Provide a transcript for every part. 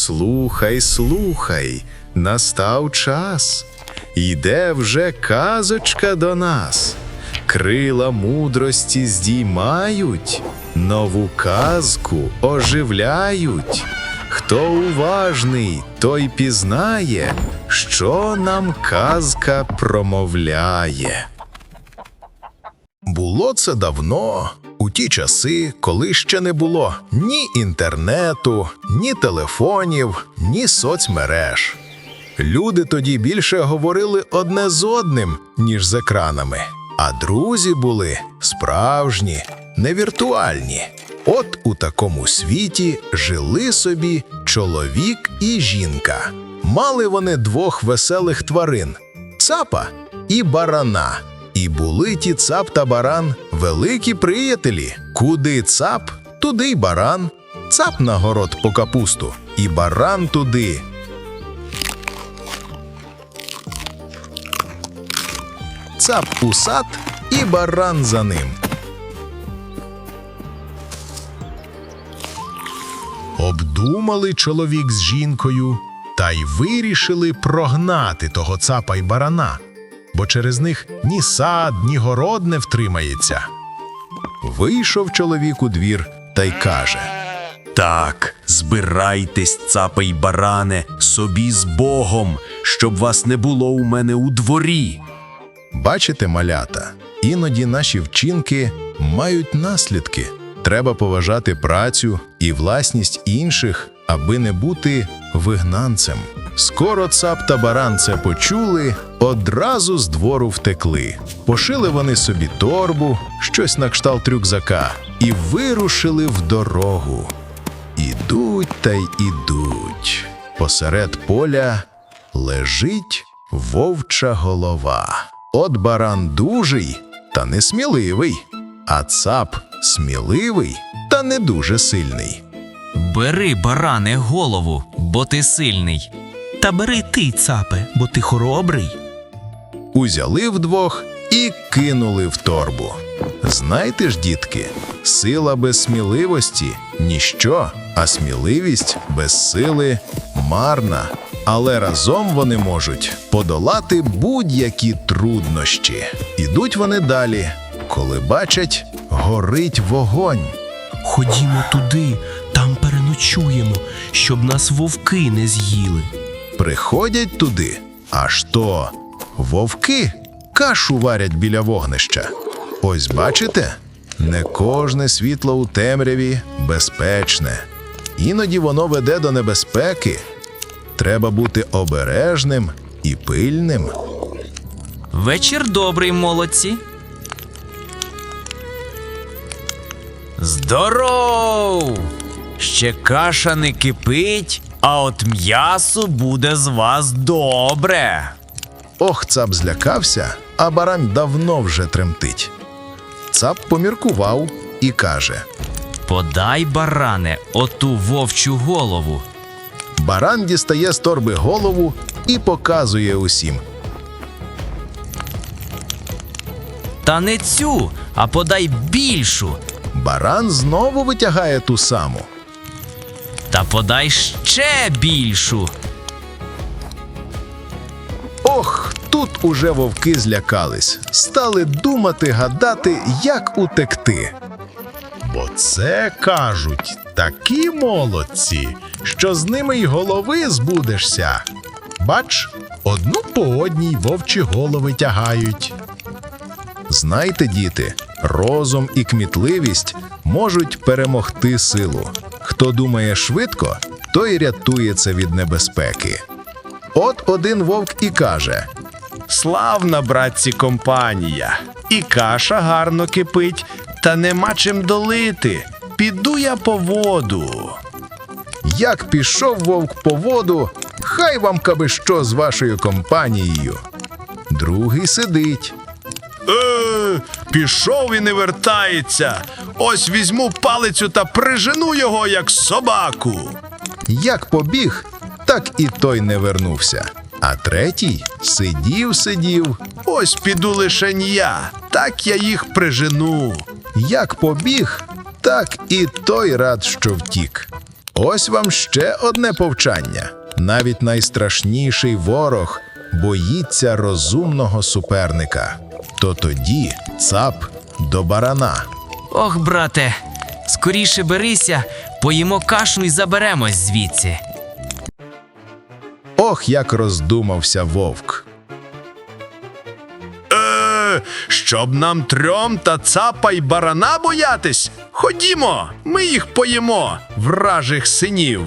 Слухай, слухай, настав час. Йде вже казочка до нас. Крила мудрості здіймають, нову казку оживляють. Хто уважний, той пізнає, що нам казка промовляє. Було це давно, у ті часи, коли ще не було ні інтернету, ні телефонів, ні соцмереж. Люди тоді більше говорили одне з одним, ніж з екранами, а друзі були справжні, не віртуальні. От у такому світі жили собі чоловік і жінка. Мали вони двох веселих тварин цапа і барана. І були ті цап та баран великі приятелі. Куди цап, туди й баран. Цап на город по капусту, і баран туди. Цап у сад і баран за ним. Обдумали чоловік з жінкою та й вирішили прогнати того цапа й барана, бо через них ні сад, ні город не втримається. Вийшов чоловік у двір та й каже: Так, збирайтесь, цапа й баране, собі з Богом, щоб вас не було у мене у дворі. Бачите, малята, іноді наші вчинки мають наслідки. Треба поважати працю і власність інших, аби не бути вигнанцем. Скоро цап та баран це почули, одразу з двору втекли. Пошили вони собі торбу, щось на кшталт рюкзака, і вирушили в дорогу. Ідуть та й ідуть. Посеред поля лежить вовча голова. От баран дужий та несміливий, а цап сміливий та не дуже сильний. Бери, баране, голову, бо ти сильний. Та бери ти, цапе, бо ти хоробрий. Узяли вдвох і кинули в торбу. Знайте ж, дітки, сила без сміливості ніщо, а сміливість без сили марна. Але разом вони можуть подолати будь-які труднощі. Ідуть вони далі, коли бачать, горить вогонь. Ходімо туди, там переночуємо, щоб нас вовки не з'їли. Приходять туди, аж то вовки кашу варять біля вогнища. Ось бачите, не кожне світло у темряві безпечне. Іноді воно веде до небезпеки. Треба бути обережним і пильним. Вечір добрий, молодці. Здоров! Ще каша не кипить, а от м'ясо буде з вас добре. Ох, цап злякався, а баран давно вже тремтить. Цап поміркував і каже: Подай, баране, оту вовчу голову. Баран дістає з торби голову і показує усім. Та не цю, а подай більшу. Баран знову витягає ту саму. Та подай ще більшу. Ох, тут уже вовки злякались, стали думати, гадати, як утекти. Бо це кажуть такі молодці, що з ними й голови збудешся. Бач, одну по одній вовчі голови тягають. Знайте, діти, розум і кмітливість можуть перемогти силу. Хто думає швидко, той рятується від небезпеки. От один вовк і каже: Славна, братці, компанія. І каша гарно кипить, та нема чим долити. Піду я по воду. Як пішов вовк по воду, хай вам каби що з вашою компанією. Другий сидить. Е, пішов і не вертається. Ось візьму палицю та прижену його, як собаку. Як побіг, так і той не вернувся. А третій сидів, сидів. Ось піду лишень я, так я їх прижену. Як побіг, так і той рад, що втік. Ось вам ще одне повчання. Навіть найстрашніший ворог боїться розумного суперника. То тоді цап до барана. Ох, брате, скоріше берися, поїмо кашу і заберемось звідси. Ох, як роздумався вовк. Е, щоб нам трьом та цапа й барана боятись? Ходімо, ми їх поїмо, вражих синів.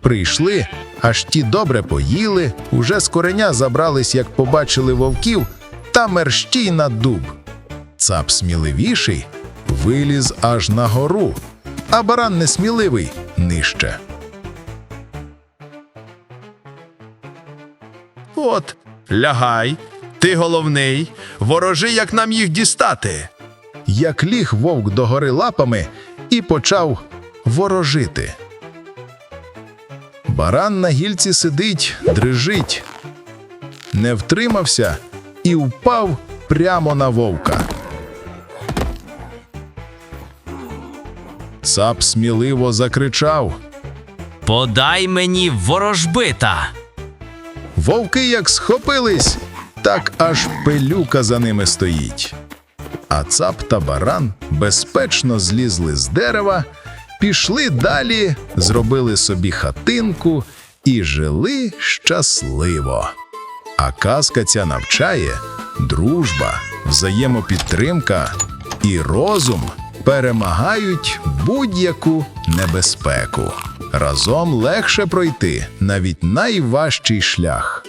Прийшли, аж ті добре поїли, уже з кореня забрались, як побачили вовків, та мерщій на дуб. Цап сміливіший виліз аж на гору, а баран несміливий нижче. От, лягай, ти головний, ворожи, як нам їх дістати. Як ліг вовк догори лапами і почав ворожити. Баран на гільці сидить, дрижить. Не втримався і впав прямо на вовка. Цап сміливо закричав. Подай мені ворожбита. Вовки як схопились, так аж пилюка за ними стоїть. А цап та баран безпечно злізли з дерева, пішли далі, зробили собі хатинку і жили щасливо. А казка ця навчає дружба, взаємопідтримка і розум перемагають будь-яку небезпеку. Разом легше пройти навіть найважчий шлях.